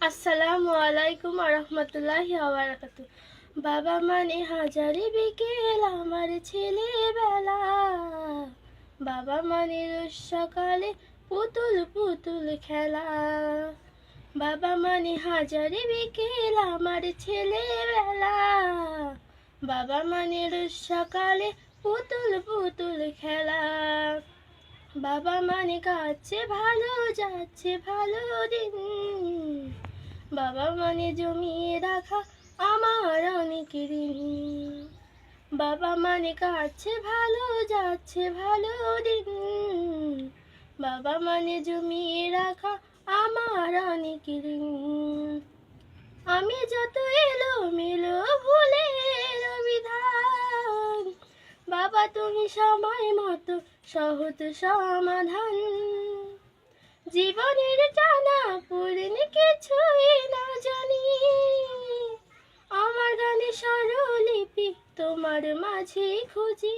আসসালামু আলাইকুম রহমতুল্লাহি আবরাকাত বাবা মানে হাজারি বিকেল আমার ছেলেবেলা। বাবা মানে সকালে পুতুল পুতুল খেলা। বাবা মানে হাজারি বিকেল আমার ছেলেবেলা। বাবা মানে সকালে পুতুল পুতুল খেলা। বাবা মানে কাছে ভালো যাচ্ছে ভালো দিন। বাবা মানে জমিয়ে রাখা আমার অনেক ঋণ। বাবা মানে কাছে ভালো, যাচ্ছে ভালো দিন। বাবা মানে জমিয়ে রাখা আমার অনেক আমি যত এলো মেলো ভুলে এলো বিধান বাবা তুমি সময় মতো সহজ সমাধান। জীবনের জানা পূর্ণ কিছুই না জানি আমার গানে স্বরলিপি তোমার মাঝে খুঁজি।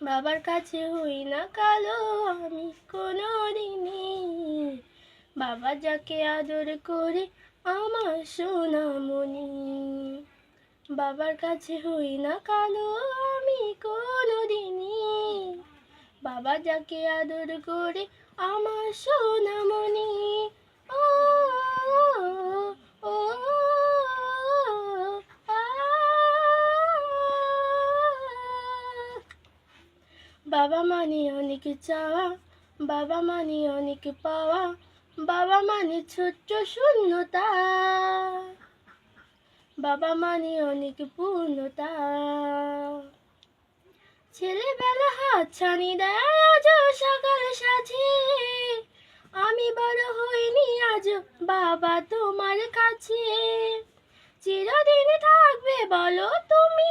বাবার কাছে হই না কালো, আমি কোনো দিনই বাবা যাকে আদর করে, আমার সোনামণি বাবার কাছে হই না কালো, আমি কোনো দিনই বাবা যাকে আদর করে, আমার সোনামণি বাবা মানে অনেক চাওয়া, বাবা মানে অনেক পাওয়া, বাবা মানে ছোট্ট শূন্যতা। বাবা মানে অনেক পূর্ণতা। ছেলেবেলা হাত ছানি দেয় আজ সকাল সাথে আমি বড় হইনি আজ বাবা তোমার কাছে। চিরদিন থাকবে বলো তুমি